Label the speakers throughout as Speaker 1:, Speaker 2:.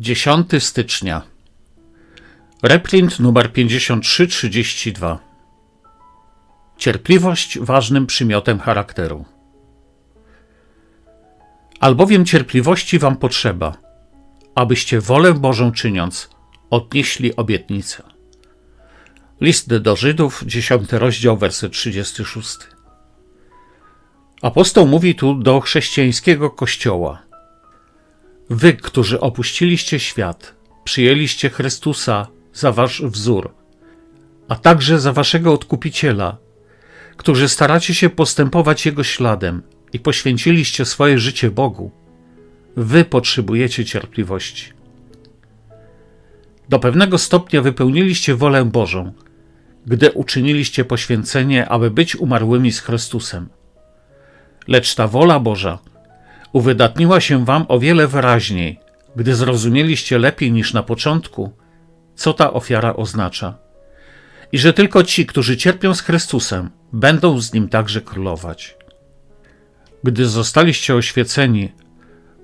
Speaker 1: 10 stycznia. Reprint numer 5332. Cierpliwość ważnym przymiotem charakteru. Albowiem cierpliwości wam potrzeba, abyście wolę Bożą czyniąc, odnieśli obietnicę. List do Żydów, 10 rozdział, werset 36. Apostoł mówi tu do chrześcijańskiego kościoła. Wy, którzy opuściliście świat, przyjęliście Chrystusa za wasz wzór, a także za waszego odkupiciela, którzy staracie się postępować Jego śladem i poświęciliście swoje życie Bogu, wy potrzebujecie cierpliwości. Do pewnego stopnia wypełniliście wolę Bożą, gdy uczyniliście poświęcenie, aby być umarłymi z Chrystusem. Lecz ta wola Boża uwydatniła się wam o wiele wyraźniej, gdy zrozumieliście lepiej niż na początku, co ta ofiara oznacza. I że tylko ci, którzy cierpią z Chrystusem, będą z nim także królować. Gdy zostaliście oświeceni,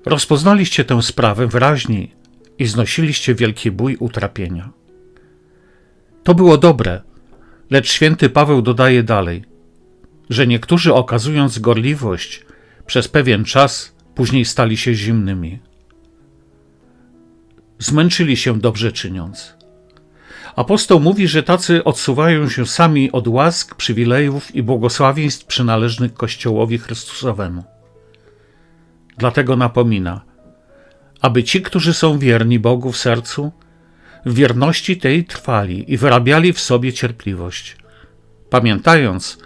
Speaker 1: rozpoznaliście tę sprawę wyraźniej i znosiliście wielki bój utrapienia. To było dobre, lecz święty Paweł dodaje dalej, że niektórzy okazując gorliwość przez pewien czas później stali się zimnymi. Zmęczyli się dobrze czyniąc. Apostoł mówi, że tacy odsuwają się sami od łask, przywilejów i błogosławieństw przynależnych Kościołowi Chrystusowemu. Dlatego napomina, aby ci, którzy są wierni Bogu w sercu, w wierności tej trwali i wyrabiali w sobie cierpliwość, pamiętając,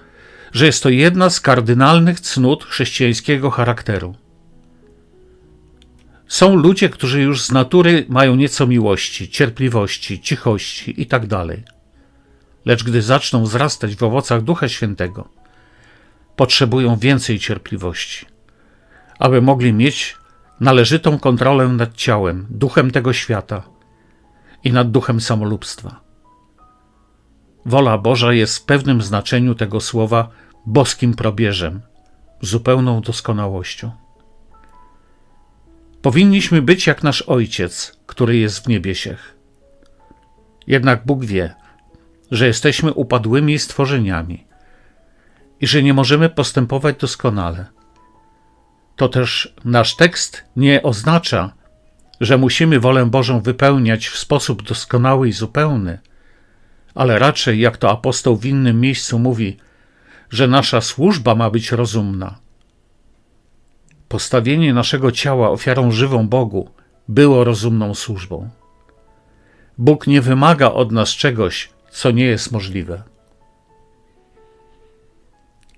Speaker 1: że jest to jedna z kardynalnych cnót chrześcijańskiego charakteru. Są ludzie, którzy już z natury mają nieco miłości, cierpliwości, cichości itd. Lecz gdy zaczną wzrastać w owocach Ducha Świętego, potrzebują więcej cierpliwości, aby mogli mieć należytą kontrolę nad ciałem, duchem tego świata i nad duchem samolubstwa. Wola Boża jest w pewnym znaczeniu tego słowa boskim probierzem, zupełną doskonałością. Powinniśmy być jak nasz Ojciec, który jest w niebiesiech. Jednak Bóg wie, że jesteśmy upadłymi stworzeniami i że nie możemy postępować doskonale. To też nasz tekst nie oznacza, że musimy wolę Bożą wypełniać w sposób doskonały i zupełny, ale raczej, jak to apostoł w innym miejscu mówi, że nasza służba ma być rozumna Postawienie naszego ciała ofiarą żywą Bogu było rozumną służbą. Bóg nie wymaga od nas czegoś, co nie jest możliwe.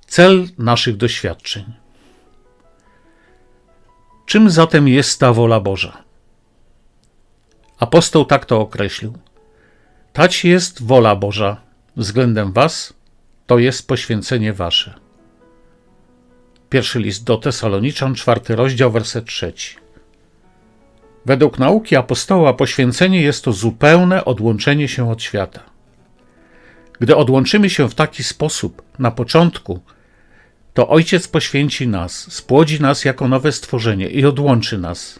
Speaker 1: Cel naszych doświadczeń. Czym zatem jest ta wola Boża? Apostoł tak to określił. Tać jest wola Boża względem Was, to jest poświęcenie Wasze. Pierwszy list do Tesaloniczan, czwarty rozdział, werset trzeci. Według nauki apostoła poświęcenie jest to zupełne odłączenie się od świata. Gdy odłączymy się w taki sposób na początku, to Ojciec poświęci nas, spłodzi nas jako nowe stworzenie i odłączy nas.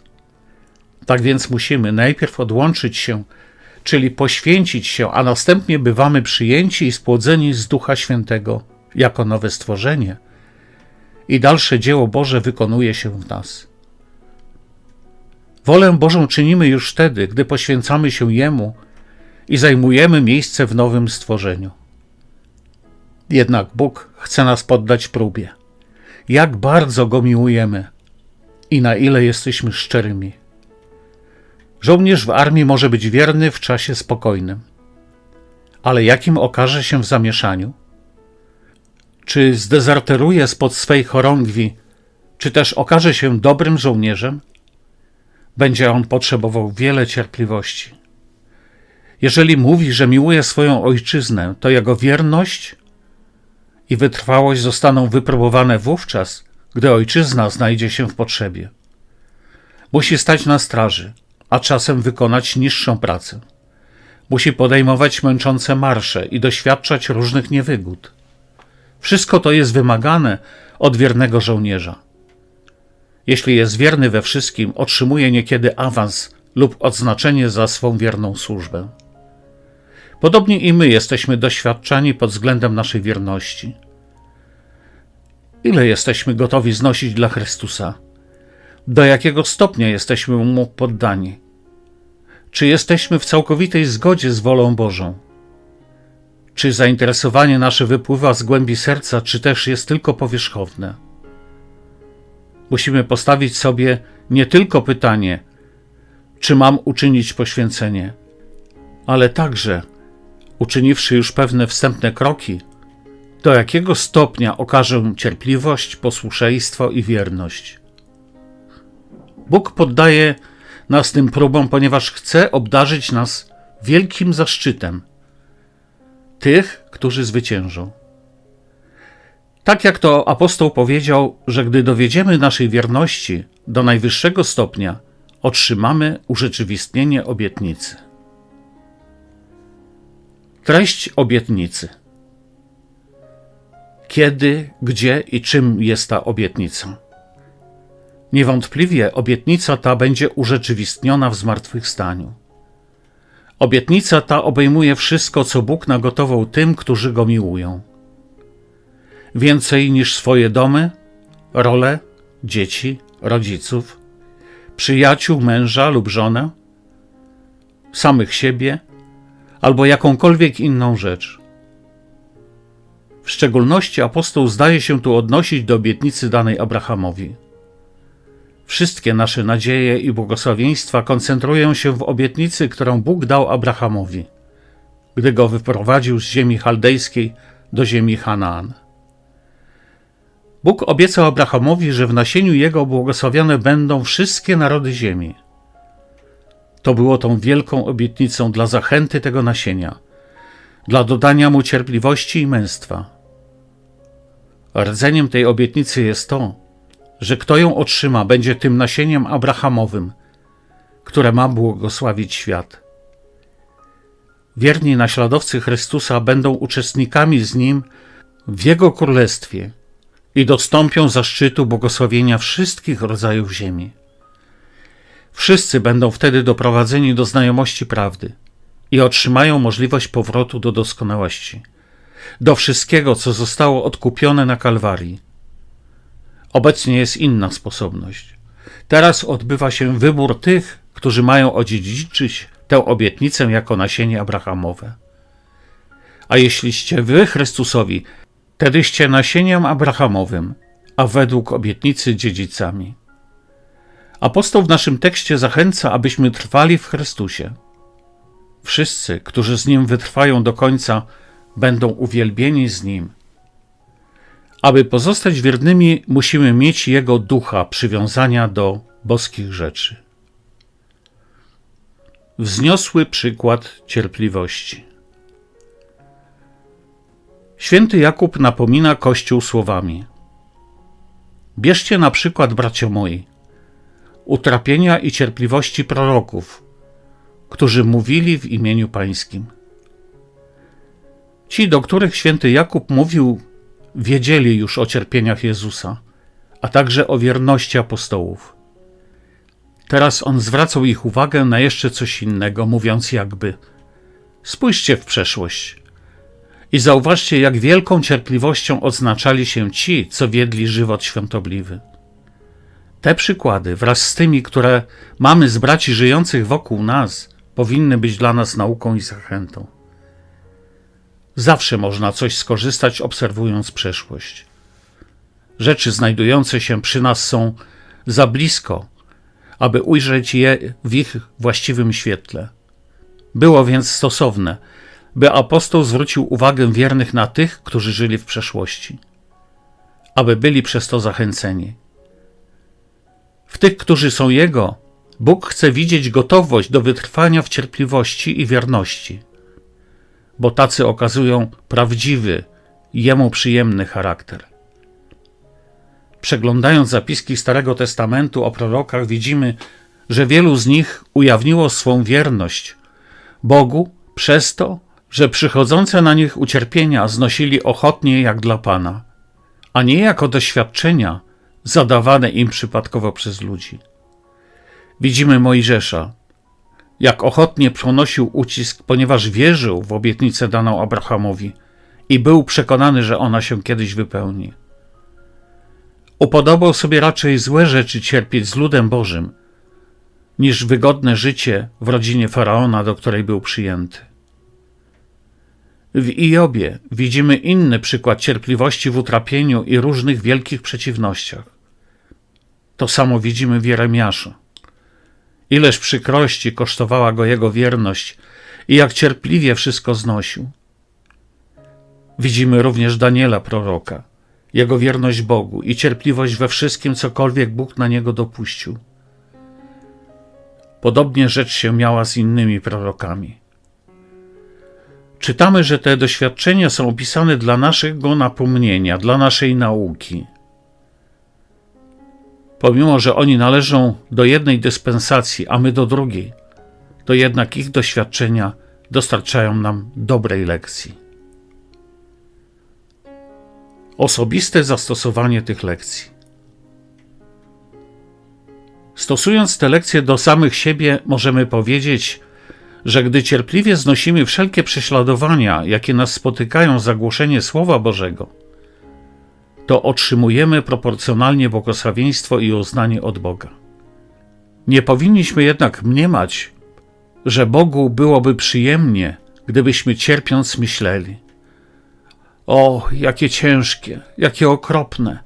Speaker 1: Tak więc musimy najpierw odłączyć się, czyli poświęcić się, a następnie bywamy przyjęci i spłodzeni z Ducha Świętego jako nowe stworzenie – i dalsze dzieło Boże wykonuje się w nas. Wolę Bożą czynimy już wtedy, gdy poświęcamy się Jemu i zajmujemy miejsce w nowym stworzeniu. Jednak Bóg chce nas poddać próbie. Jak bardzo Go miłujemy i na ile jesteśmy szczerymi. Żołnierz w armii może być wierny w czasie spokojnym, ale jakim okaże się w zamieszaniu? Czy zdezerteruje spod swej chorągwi, czy też okaże się dobrym żołnierzem, będzie on potrzebował wiele cierpliwości. Jeżeli mówi, że miłuje swoją ojczyznę, to jego wierność i wytrwałość zostaną wypróbowane wówczas, gdy ojczyzna znajdzie się w potrzebie. Musi stać na straży, a czasem wykonać niższą pracę. Musi podejmować męczące marsze i doświadczać różnych niewygód. Wszystko to jest wymagane od wiernego żołnierza. Jeśli jest wierny we wszystkim, otrzymuje niekiedy awans lub odznaczenie za swą wierną służbę. Podobnie i my jesteśmy doświadczani pod względem naszej wierności. Ile jesteśmy gotowi znosić dla Chrystusa? Do jakiego stopnia jesteśmy Mu poddani? Czy jesteśmy w całkowitej zgodzie z wolą Bożą? Czy zainteresowanie nasze wypływa z głębi serca, czy też jest tylko powierzchowne? Musimy postawić sobie nie tylko pytanie, czy mam uczynić poświęcenie, ale także, uczyniwszy już pewne wstępne kroki, do jakiego stopnia okażę cierpliwość, posłuszeństwo i wierność. Bóg poddaje nas tym próbom, ponieważ chce obdarzyć nas wielkim zaszczytem tych, którzy zwyciężą. Tak jak to apostoł powiedział, że gdy dowiedziemy naszej wierności do najwyższego stopnia, otrzymamy urzeczywistnienie obietnicy. Treść obietnicy. Kiedy, gdzie i czym jest ta obietnica? Niewątpliwie obietnica ta będzie urzeczywistniona w zmartwychwstaniu. Obietnica ta obejmuje wszystko, co Bóg nagotował tym, którzy Go miłują. Więcej niż swoje domy, role, dzieci, rodziców, przyjaciół, męża lub żonę, samych siebie albo jakąkolwiek inną rzecz. W szczególności apostoł zdaje się tu odnosić do obietnicy danej Abrahamowi. Wszystkie nasze nadzieje i błogosławieństwa koncentrują się w obietnicy, którą Bóg dał Abrahamowi, gdy go wyprowadził z ziemi chaldejskiej do ziemi Hanaan. Bóg obiecał Abrahamowi, że w nasieniu jego błogosławione będą wszystkie narody ziemi. To było tą wielką obietnicą dla zachęty tego nasienia, dla dodania mu cierpliwości i męstwa. Rdzeniem tej obietnicy jest to, że kto ją otrzyma, będzie tym nasieniem Abrahamowym, które ma błogosławić świat. Wierni naśladowcy Chrystusa będą uczestnikami z Nim w Jego Królestwie i dostąpią zaszczytu błogosławienia wszystkich rodzajów ziemi. Wszyscy będą wtedy doprowadzeni do znajomości prawdy i otrzymają możliwość powrotu do doskonałości, do wszystkiego, co zostało odkupione na Kalwarii Obecnie jest inna sposobność. Teraz odbywa się wybór tych, którzy mają odziedziczyć tę obietnicę jako nasienie Abrahamowe. A jeśliście wy Chrystusowi, tedyście nasieniem Abrahamowym, a według obietnicy dziedzicami. Apostoł w naszym tekście zachęca, abyśmy trwali w Chrystusie. Wszyscy, którzy z Nim wytrwają do końca, będą uwielbieni z Nim – aby pozostać wiernymi, musimy mieć Jego ducha przywiązania do boskich rzeczy. Wzniosły przykład cierpliwości. Święty Jakub napomina Kościół słowami: Bierzcie na przykład, bracio moi, utrapienia i cierpliwości proroków, którzy mówili w imieniu Pańskim. Ci, do których święty Jakub mówił wiedzieli już o cierpieniach Jezusa, a także o wierności apostołów. Teraz on zwracał ich uwagę na jeszcze coś innego, mówiąc jakby: Spójrzcie w przeszłość i zauważcie, jak wielką cierpliwością odznaczali się ci, co wiedli żywot świątobliwy. Te przykłady, wraz z tymi, które mamy z braci żyjących wokół nas, powinny być dla nas nauką i zachętą. Zawsze można coś skorzystać, obserwując przeszłość. Rzeczy znajdujące się przy nas są za blisko, aby ujrzeć je w ich właściwym świetle. Było więc stosowne, by apostoł zwrócił uwagę wiernych na tych, którzy żyli w przeszłości, aby byli przez to zachęceni. W tych, którzy są Jego, Bóg chce widzieć gotowość do wytrwania w cierpliwości i wierności bo tacy okazują prawdziwy, jemu przyjemny charakter. Przeglądając zapiski Starego Testamentu o prorokach, widzimy, że wielu z nich ujawniło swą wierność Bogu przez to, że przychodzące na nich ucierpienia znosili ochotnie jak dla Pana, a nie jako doświadczenia zadawane im przypadkowo przez ludzi. Widzimy Mojżesza, jak ochotnie ponosił ucisk, ponieważ wierzył w obietnicę daną Abrahamowi i był przekonany, że ona się kiedyś wypełni. Upodobał sobie raczej złe rzeczy cierpieć z ludem Bożym, niż wygodne życie w rodzinie faraona, do której był przyjęty. W Iobie widzimy inny przykład cierpliwości w utrapieniu i różnych wielkich przeciwnościach. To samo widzimy w Jeremiaszu. Ileż przykrości kosztowała go jego wierność i jak cierpliwie wszystko znosił. Widzimy również Daniela proroka, jego wierność Bogu i cierpliwość we wszystkim, cokolwiek Bóg na niego dopuścił. Podobnie rzecz się miała z innymi prorokami. Czytamy, że te doświadczenia są opisane dla naszego napomnienia, dla naszej nauki. Pomimo, że oni należą do jednej dyspensacji, a my do drugiej, to jednak ich doświadczenia dostarczają nam dobrej lekcji. Osobiste zastosowanie tych lekcji. Stosując te lekcje do samych siebie, możemy powiedzieć, że gdy cierpliwie znosimy wszelkie prześladowania, jakie nas spotykają za głoszenie Słowa Bożego, to otrzymujemy proporcjonalnie błogosławieństwo i uznanie od Boga. Nie powinniśmy jednak mniemać, że Bogu byłoby przyjemnie, gdybyśmy cierpiąc myśleli: O, jakie ciężkie, jakie okropne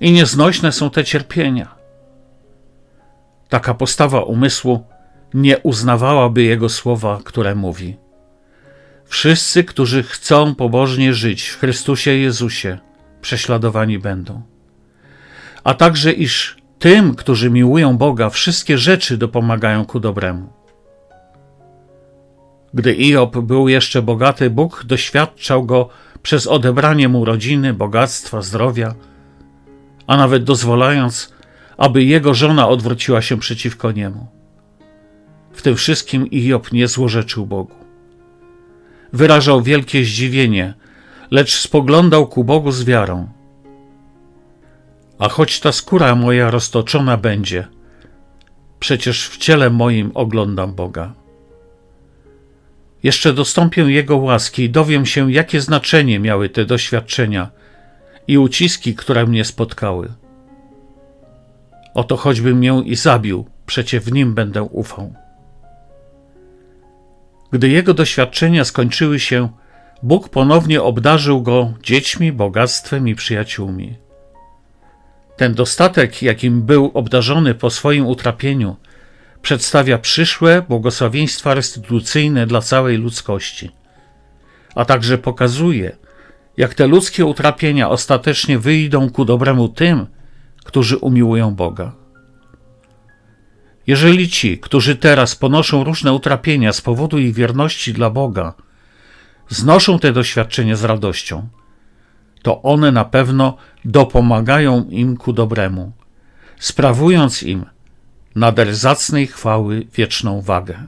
Speaker 1: i nieznośne są te cierpienia. Taka postawa umysłu nie uznawałaby jego słowa, które mówi: Wszyscy, którzy chcą pobożnie żyć w Chrystusie Jezusie, prześladowani będą. A także, iż tym, którzy miłują Boga, wszystkie rzeczy dopomagają ku dobremu. Gdy Iob był jeszcze bogaty, Bóg doświadczał go przez odebranie mu rodziny, bogactwa, zdrowia, a nawet dozwalając, aby jego żona odwróciła się przeciwko niemu. W tym wszystkim Iob nie złorzeczył Bogu. Wyrażał wielkie zdziwienie, lecz spoglądał ku Bogu z wiarą. A choć ta skóra moja roztoczona będzie, przecież w ciele moim oglądam Boga. Jeszcze dostąpię Jego łaski i dowiem się, jakie znaczenie miały te doświadczenia i uciski, które mnie spotkały. Oto choćby mię i zabił, przecie w nim będę ufał. Gdy jego doświadczenia skończyły się, Bóg ponownie obdarzył go dziećmi, bogactwem i przyjaciółmi. Ten dostatek, jakim był obdarzony po swoim utrapieniu, przedstawia przyszłe błogosławieństwa restytucyjne dla całej ludzkości, a także pokazuje, jak te ludzkie utrapienia ostatecznie wyjdą ku dobremu tym, którzy umiłują Boga. Jeżeli ci, którzy teraz ponoszą różne utrapienia z powodu ich wierności dla Boga, znoszą te doświadczenia z radością, to one na pewno dopomagają im ku dobremu, sprawując im nader zacnej chwały wieczną wagę.